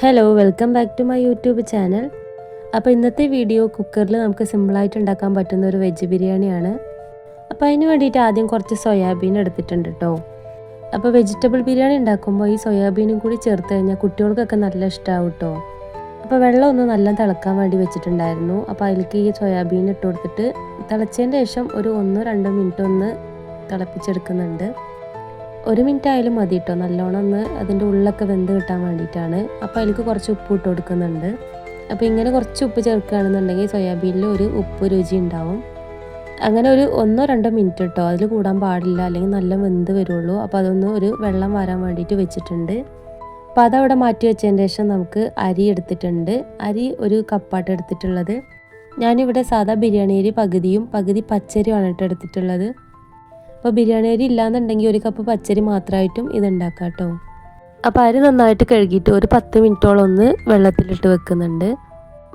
Hello welcome back to my YouTube channel അപ്പോൾ ഇന്നത്തെ video കുക്കറിൽ നമുക്ക് സിമ്പിളായിട്ട് ഉണ്ടാക്കാൻ പറ്റുന്ന ഒരു വെജ് ബിരിയാണിയാണ്. അപ്പോൾ അതിന് വേണ്ടിയിട്ട് ആദ്യം കുറച്ച് സോയാബീൻ എടുത്തിട്ടുണ്ട് കേട്ടോ അപ്പോൾ വെജിറ്റബിൾ ബിരിയാണി ഉണ്ടാക്കുമ്പോൾ ഈ സോയാബീനും കൂടി ചേർത്ത് കഴിഞ്ഞാൽ കുട്ടികൾക്കൊക്കെ നല്ല ഇഷ്ടമാവും കേട്ടോ അപ്പോൾ വെള്ളം ഒന്ന് നല്ല തിളക്കാൻ വേണ്ടി വെച്ചിട്ടുണ്ടായിരുന്നു. അപ്പോൾ അതിലേക്ക് ഈ സോയാബീൻ ഇട്ട് കൊടുത്തിട്ട് തിളച്ചതിന് ശേഷം ഒരു ഒന്നോ രണ്ടോ മിനിറ്റ് ഒന്ന് തിളപ്പിച്ചെടുക്കുന്നുണ്ട്. ഒരു മിനിറ്റ് ആയാലും മതി കേട്ടോ നല്ലോണം ഒന്ന് അതിന്റെ ഉള്ളൊക്കെ വെന്ത് കിട്ടാൻ വേണ്ടിയിട്ടാണ്. അപ്പോൾ അതിലേക്ക് കുറച്ച് ഉപ്പ് ഇട്ട് കൊടുക്കുന്നുണ്ട്. അപ്പോൾ ഇങ്ങനെ കുറച്ച് ഉപ്പ് ചേർക്കുകയാണെന്നുണ്ടെങ്കിൽ സോയാബീനിൽ ഒരു ഉപ്പ് രുചി ഉണ്ടാവും. അങ്ങനെ ഒരു ഒന്നോ രണ്ടോ മിനിറ്റ് കേട്ടോ അതിൽ കൂടാൻ പാടില്ല. അല്ലെങ്കിൽ നല്ല വെന്ത് വരുള്ളൂ. അപ്പോൾ അതൊന്ന് ഒരു വെള്ളം വരാൻ വേണ്ടിയിട്ട് വെച്ചിട്ടുണ്ട്. അപ്പോൾ അതവിടെ മാറ്റി വെച്ചതിന് ശേഷം നമുക്ക് അരി എടുത്തിട്ടുണ്ട്. അരി ഒരു കപ്പാട്ട് എടുത്തിട്ടുള്ളത്. ഞാനിവിടെ സാധാ ബിരിയാണി അരി പകുതിയും പകുതി പച്ചരിയുമാണ് കേട്ടോ എടുത്തിട്ടുള്ളത്. അപ്പോൾ ബിരിയാണി അരി ഇല്ലാന്നുണ്ടെങ്കിൽ ഒരു കപ്പ് പച്ചരി മാത്രമായിട്ടും ഇത് ഉണ്ടാക്കാം കേട്ടോ അപ്പോൾ അരി നന്നായിട്ട് കഴുകിയിട്ട് ഒരു പത്ത് മിനിറ്റോളം ഒന്ന് വെള്ളത്തിലിട്ട് വെക്കുന്നുണ്ട്.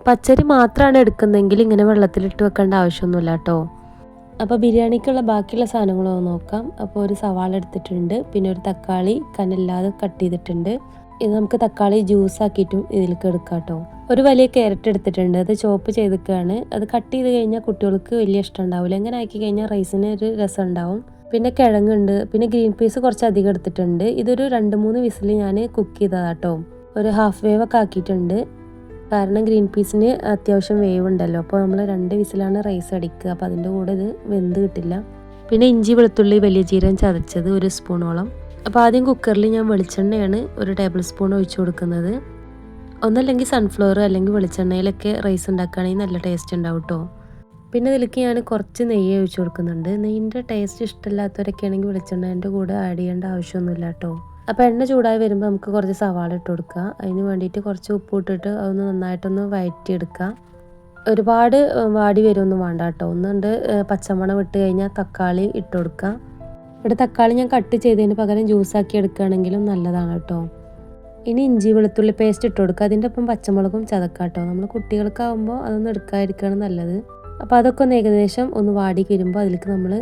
പച്ചരി മാത്രമാണ് എടുക്കുന്നതെങ്കിൽ ഇങ്ങനെ വെള്ളത്തിലിട്ട് വെക്കേണ്ട ആവശ്യമൊന്നുമില്ല കേട്ടോ. അപ്പോൾ ബിരിയാണിക്കുള്ള ബാക്കിയുള്ള സാധനങ്ങളോ നോക്കാം. അപ്പോൾ ഒരു സവാള എടുത്തിട്ടുണ്ട്. പിന്നെ ഒരു തക്കാളി കനല്ലാതെ കട്ട് ചെയ്തിട്ടുണ്ട്. ഇത് നമുക്ക് തക്കാളി ജ്യൂസ് ആക്കിയിട്ടും ഇതിലേക്ക് എടുക്കാം കേട്ടോ. ഒരു വലിയ ക്യാരറ്റ് എടുത്തിട്ടുണ്ട്. അത് ചോപ്പ് ചെയ്തിരിക്കുകയാണ്. അത് കട്ട് ചെയ്ത് കഴിഞ്ഞാൽ കുട്ടികൾക്ക് വലിയ ഇഷ്ടം ഉണ്ടാവില്ല. എങ്ങനെ ആക്കി കഴിഞ്ഞാൽ റൈസിന് ഒരു രസം ഉണ്ടാവും. പിന്നെ കിഴങ്ങുണ്ട് പിന്നെ ഗ്രീൻ പീസ് കുറച്ച് അധികം എടുത്തിട്ടുണ്ട്. ഇതൊരു രണ്ട് മൂന്ന് വിസിൽ ഞാൻ കുക്ക് ചെയ്തതാട്ടോ. ഒരു ഹാഫ് വേവ് ഒക്കെ ആക്കിയിട്ടുണ്ട്. കാരണം ഗ്രീൻ പീസിന് അത്യാവശ്യം വേവ് ഉണ്ടല്ലോ. അപ്പോൾ നമ്മൾ രണ്ട് വിസിലാണ് റൈസ് അടിക്കുക. അപ്പോൾ അതിന്റെ കൂടെ ഇത് വെന്ത് കിട്ടില്ല. പിന്നെ ഇഞ്ചി വെളുത്തുള്ളി വലിയ ജീരകം ചതച്ചത് ഒരു സ്പൂണോളം. അപ്പോൾ ആദ്യം കുക്കറിൽ ഞാൻ വെളിച്ചെണ്ണയാണ് ഒരു ടേബിൾ സ്പൂൺ ഒഴിച്ചു കൊടുക്കുന്നത്. ഒന്നല്ലെങ്കിൽ സൺഫ്ലവർ അല്ലെങ്കിൽ വെളിച്ചെണ്ണയിലൊക്കെ റൈസ് ഉണ്ടാക്കുകയാണെങ്കിൽ നല്ല ടേസ്റ്റ് ഉണ്ടാവും കേട്ടോ പിന്നെ ഇതിലേക്ക് ഞാൻ കുറച്ച് നെയ്യ് ഒഴിച്ചു കൊടുക്കുന്നുണ്ട്. നെയ്യിന്റെ ടേസ്റ്റ് ഇഷ്ടമില്ലാത്തവരൊക്കെ ആണെങ്കിൽ വെളിച്ചെണ്ണേന്റെ കൂടെ ആഡ് ചെയ്യേണ്ട ആവശ്യമൊന്നുമില്ല കേട്ടോ. അപ്പോൾ എണ്ണ ചൂടായി വരുമ്പോൾ നമുക്ക് കുറച്ച് സവാള ഇട്ട് കൊടുക്കുക അതിന് വേണ്ടിയിട്ട് കുറച്ച് ഉപ്പ് ഇട്ടിട്ട് അതൊന്ന് നന്നായിട്ടൊന്ന് വയറ്റിയെടുക്കുക ഒരുപാട് വാടി വരുമൊന്നും വേണ്ട കേട്ടോ. ഒന്നുണ്ട് പച്ചമണം ഇട്ട് കഴിഞ്ഞാൽ തക്കാളി ഇട്ട് കൊടുക്കുക ഇവിടെ തക്കാളി ഞാൻ കട്ട് ചെയ്തതിന് പകരം ജ്യൂസാക്കി എടുക്കുകയാണെങ്കിലും നല്ലതാണ് കേട്ടോ. ഇനി ഇഞ്ചി വെളുത്തുള്ളി പേസ്റ്റ് ഇട്ട് കൊടുക്കുക. അതിന്റെ ഒപ്പം പച്ചമുളകും ചതക്കാം കേട്ടോ. നമ്മൾ കുട്ടികൾക്കാവുമ്പോൾ അതൊന്നും എടുക്കാതിരിക്കുകയാണ് നല്ലത്. അപ്പോൾ അതൊക്കെ ഒന്ന് ഏകദേശം ഒന്ന് വാടി വരുമ്പോൾ അതിലേക്ക് നമ്മൾ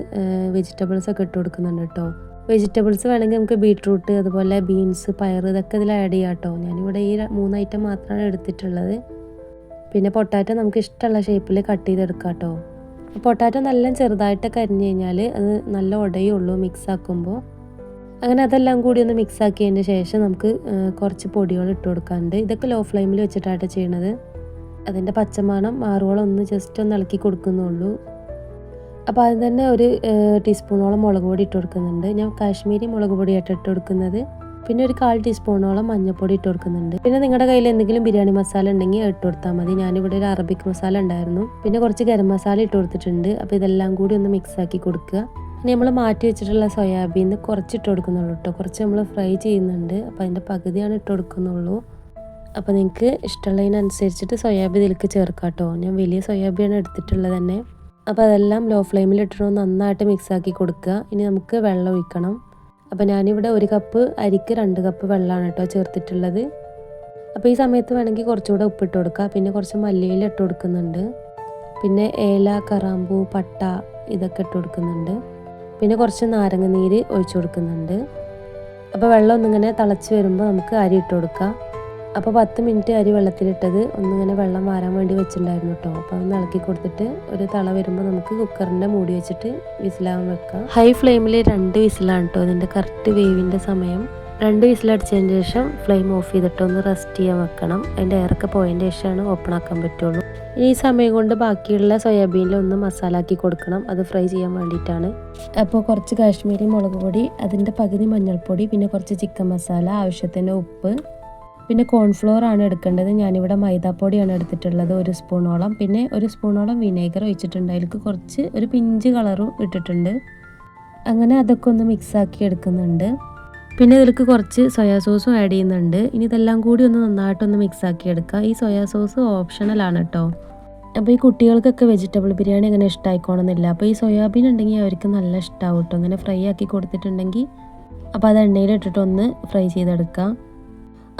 വെജിറ്റബിൾസ് ഒക്കെ ഇട്ട് കൊടുക്കുന്നുണ്ട് കേട്ടോ വെജിറ്റബിൾസ് വേണമെങ്കിൽ നമുക്ക് ബീട്രൂട്ട് അതുപോലെ ബീൻസ് പയർ ഇതൊക്കെ ഇതിൽ ആഡ് ചെയ്യാം കേട്ടോ ഞാനിവിടെ ഈ മൂന്ന് ഐറ്റം മാത്രമാണ് എടുത്തിട്ടുള്ളത്. പിന്നെ പൊട്ടാറ്റോ നമുക്ക് ഇഷ്ടമുള്ള ഷേപ്പിൽ കട്ട് ചെയ്തെടുക്കാം കേട്ടോ പൊട്ടാറ്റോ നല്ല ചെറുതായിട്ടൊക്കെ അരിഞ്ഞു കഴിഞ്ഞാൽ അത് നല്ല ഉടയുള്ളൂ മിക്സ് ആക്കുമ്പോൾ അങ്ങനെ അതെല്ലാം കൂടി ഒന്ന് മിക്സ് ആക്കിയതിന് ശേഷം നമുക്ക് കുറച്ച് പൊടികൾ ഇട്ട് കൊടുക്കാറുണ്ട് ഇതൊക്കെ ലോ ഫ്ലെയിമിൽ വെച്ചിട്ടാണ് ചെയ്യണത്. അതിന്റെ പച്ചമണം മാറുവോളം ഒന്ന് ജസ്റ്റ് ഒന്ന് ഇളക്കി കൊടുക്കുന്നുള്ളൂ. അപ്പോൾ അത് തന്നെ ഒരു ടീസ്പൂണോളം മുളക് പൊടി ഇട്ട് കൊടുക്കുന്നുണ്ട്. ഞാൻ കാശ്മീരി മുളക് പൊടിയായിട്ട് ഇട്ട് കൊടുക്കുന്നത്. പിന്നെ ഒരു കാൽ ടീസ്പൂണോളം മഞ്ഞൾപ്പൊടി ഇട്ട് കൊടുക്കുന്നുണ്ട്. പിന്നെ നിങ്ങളുടെ കയ്യിൽ എന്തെങ്കിലും ബിരിയാണി മസാല ഉണ്ടെങ്കിൽ ഇട്ട് കൊടുത്താൽ മതി. ഞാനിവിടെ ഒരു അറബിക് മസാല ഉണ്ടായിരുന്നു. പിന്നെ കുറച്ച് ഗരം മസാല ഇട്ട് കൊടുത്തിട്ടുണ്ട്. അപ്പോൾ ഇതെല്ലാം കൂടി ഒന്ന് മിക്സ് ആക്കി കൊടുക്കുക. പിന്നെ നമ്മൾ മാറ്റി വെച്ചിട്ടുള്ള സോയാബീൻ കുറച്ച് ഇട്ട് കൊടുക്കുന്നുള്ളൂ കേട്ടോ. കുറച്ച് നമ്മൾ ഫ്രൈ ചെയ്യുന്നുണ്ട്. അപ്പോൾ അതിന്റെ പകുതിയാണ് ഇട്ട് കൊടുക്കുന്നുള്ളൂ. അപ്പോൾ നിങ്ങൾക്ക് ഇഷ്ടമുള്ളതിനനുസരിച്ചിട്ട് സോയാബീൻ ഇതിലേക്ക് ചേർക്കാം കേട്ടോ. ഞാൻ വലിയ സോയാബീനാണ് എടുത്തിട്ടുള്ളത് തന്നെ. അപ്പോൾ അതെല്ലാം ലോ ഫ്ലെയിമിൽ ഇട്ടിട്ട് നന്നായിട്ട് മിക്സാക്കി കൊടുക്കുക. ഇനി നമുക്ക് വെള്ളം ഒഴിക്കണം. അപ്പോൾ ഞാനിവിടെ ഒരു കപ്പ് അരിക്ക് രണ്ട് കപ്പ് വെള്ളമാണ് കേട്ടോ ചേർത്തിട്ടുള്ളത്. അപ്പോൾ ഈ സമയത്ത് വേണമെങ്കിൽ കുറച്ചുകൂടെ ഉപ്പിട്ട് കൊടുക്കുക പിന്നെ കുറച്ച് മല്ലിയില ഇട്ട് കൊടുക്കുന്നുണ്ട്. പിന്നെ ഏല കറാമ്പൂ പട്ട ഇതൊക്കെ ഇട്ട് കൊടുക്കുന്നുണ്ട്. പിന്നെ കുറച്ച് നാരങ്ങ നീര് ഒഴിച്ചു കൊടുക്കുന്നുണ്ട്. അപ്പോൾ വെള്ളം ഒന്നിങ്ങനെ തിളച്ച് വരുമ്പോൾ നമുക്ക് അരി ഇട്ട് കൊടുക്കാം. അപ്പോൾ പത്ത് മിനിറ്റ് അരി വെള്ളത്തിലിട്ടത് ഒന്നിങ്ങനെ വെള്ളം വാരാൻ വേണ്ടി വെച്ചിട്ടുണ്ടായിരുന്നു കേട്ടോ അപ്പോൾ ഒന്ന് ഇളക്കി കൊടുത്തിട്ട് ഒരു തള വരുമ്പോൾ നമുക്ക് കുക്കറിന്റെ മൂടി വെച്ചിട്ട് വിസിലാവാൻ വെക്കാം. ഹൈ ഫ്ലെയിമിൽ രണ്ട് വിസിലാണ് കേട്ടോ അതിന്റെ കറക്റ്റ് വേവിന്റെ സമയം. രണ്ട് വിസിലടിച്ചതിന് ശേഷം ഫ്ലെയിം ഓഫ് ചെയ്തിട്ട് ഒന്ന് റെസ്റ്റ് ചെയ്യാൻ വെക്കണം. അതിന്റെ എയറൊക്കെ പോയതിന്റെ ശേഷമാണ് ഓപ്പൺ ആക്കാൻ പറ്റുള്ളൂ. ഈ സമയം കൊണ്ട് ബാക്കിയുള്ള സോയാബീനിൽ ഒന്ന് മസാല ആക്കി കൊടുക്കണം. അത് ഫ്രൈ ചെയ്യാൻ വേണ്ടിയിട്ടാണ്. അപ്പോൾ കുറച്ച് കാശ്മീരി മുളക് പൊടി അതിന്റെ പകുതി മഞ്ഞൾപ്പൊടി പിന്നെ കുറച്ച് ചിക്കൻ മസാല ആവശ്യത്തിന് ഉപ്പ് പിന്നെ കോൺഫ്ലോർ ആണ് എടുക്കേണ്ടത്. ഞാനിവിടെ മൈദാപ്പൊടിയാണ് എടുത്തിട്ടുള്ളത് ഒരു സ്പൂണോളം. പിന്നെ ഒരു സ്പൂണോളം വിനേഗർ ഒഴിച്ചിട്ടുണ്ട്. അതിലേക്ക് കുറച്ച് ഒരു പിഞ്ച് കളറും ഇട്ടിട്ടുണ്ട്. അങ്ങനെ അതൊക്കെ ഒന്ന് മിക്സാക്കി എടുക്കുന്നുണ്ട്. പിന്നെ ഇതിലേക്ക് കുറച്ച് സോയാ സോസും ആഡ് ചെയ്യുന്നുണ്ട്. ഇനി ഇതെല്ലാം കൂടി ഒന്ന് നന്നായിട്ടൊന്ന് മിക്സാക്കി എടുക്കുക. ഈ സോയാ സോസ് ഓപ്ഷണലാണ് കേട്ടോ. അപ്പോൾ ഈ കുട്ടികൾക്കൊക്കെ വെജിറ്റബിൾ ബിരിയാണി അങ്ങനെ ഇഷ്ടമായിക്കോണമെന്നില്ല അപ്പോൾ ഈ സോയാബീൻ ഉണ്ടെങ്കിൽ അവർക്ക് നല്ല ഇഷ്ടമാവും കേട്ടോ. അങ്ങനെ ഫ്രൈ ആക്കി കൊടുത്തിട്ടുണ്ടെങ്കിൽ. അപ്പോൾ അത് എണ്ണയിലിട്ടിട്ടൊന്ന് ഫ്രൈ ചെയ്തെടുക്കാം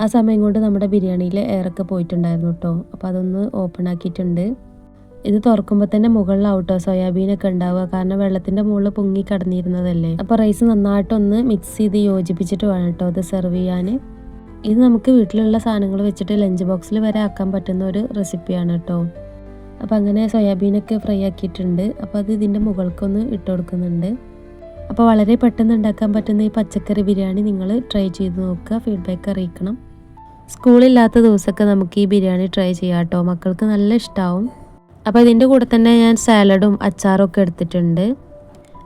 ആ സമയം കൊണ്ട് നമ്മുടെ ബിരിയാണിയിൽ എയറൊക്കെ പോയിട്ടുണ്ടായിരുന്നു കേട്ടോ. അപ്പോൾ അതൊന്ന് ഓപ്പൺ ആക്കിയിട്ടുണ്ട്. ഇത് തുറക്കുമ്പോൾ തന്നെ മുകളിൽ ഔട്ടോ സോയാബീനൊക്കെ ഉണ്ടാവുക. കാരണം വെള്ളത്തിന്റെ മുകളിൽ പൊങ്ങി കടന്നിരുന്നതല്ലേ. അപ്പോൾ റൈസ് നന്നായിട്ടൊന്ന് മിക്സ് ചെയ്ത് യോജിപ്പിച്ചിട്ട് വേണം കേട്ടോ അത് സെർവ് ചെയ്യാൻ. ഇത് നമുക്ക് വീട്ടിലുള്ള സാധനങ്ങൾ വെച്ചിട്ട് ലഞ്ച് ബോക്സിൽ വരെ ആക്കാൻ പറ്റുന്ന ഒരു റെസിപ്പിയാണ് കേട്ടോ. അപ്പോൾ അങ്ങനെ സോയാബീനൊക്കെ ഫ്രൈ ആക്കിയിട്ടുണ്ട്. അപ്പോൾ അത് ഇതിന്റെ മുകൾക്കൊന്ന് ഇട്ട് കൊടുക്കുന്നുണ്ട്. അപ്പോൾ വളരെ പെട്ടെന്ന് ഉണ്ടാക്കാൻ പറ്റുന്ന ഈ പച്ചക്കറി ബിരിയാണി നിങ്ങൾ ട്രൈ ചെയ്ത് നോക്കുക. ഫീഡ്ബാക്ക് അറിയിക്കണം. സ്കൂളില്ലാത്ത ദിവസമൊക്കെ നമുക്ക് ഈ ബിരിയാണി ട്രൈ ചെയ്യാം കേട്ടോ മക്കൾക്ക് നല്ല ഇഷ്ടമാവും അപ്പോൾ ഇതിന്റെ കൂടെ തന്നെ ഞാൻ സാലഡും അച്ചാറും ഒക്കെ എടുത്തിട്ടുണ്ട്.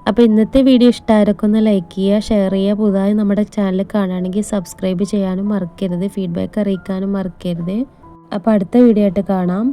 അപ്പോൾ ഇന്നത്തെ വീഡിയോ ഇഷ്ടമായവരൊക്കെ ഒന്ന് ലൈക്ക് ചെയ്യുക ഷെയർ ചെയ്യുക. പുതുതായി നമ്മുടെ ചാനൽ കാണുകയാണെങ്കിൽ സബ്സ്ക്രൈബ് ചെയ്യാനും മറക്കരുത്. ഫീഡ്ബാക്ക് അറിയിക്കാനും മറക്കരുത്. അപ്പോൾ അടുത്ത വീഡിയോ ആയിട്ട് കാണാം.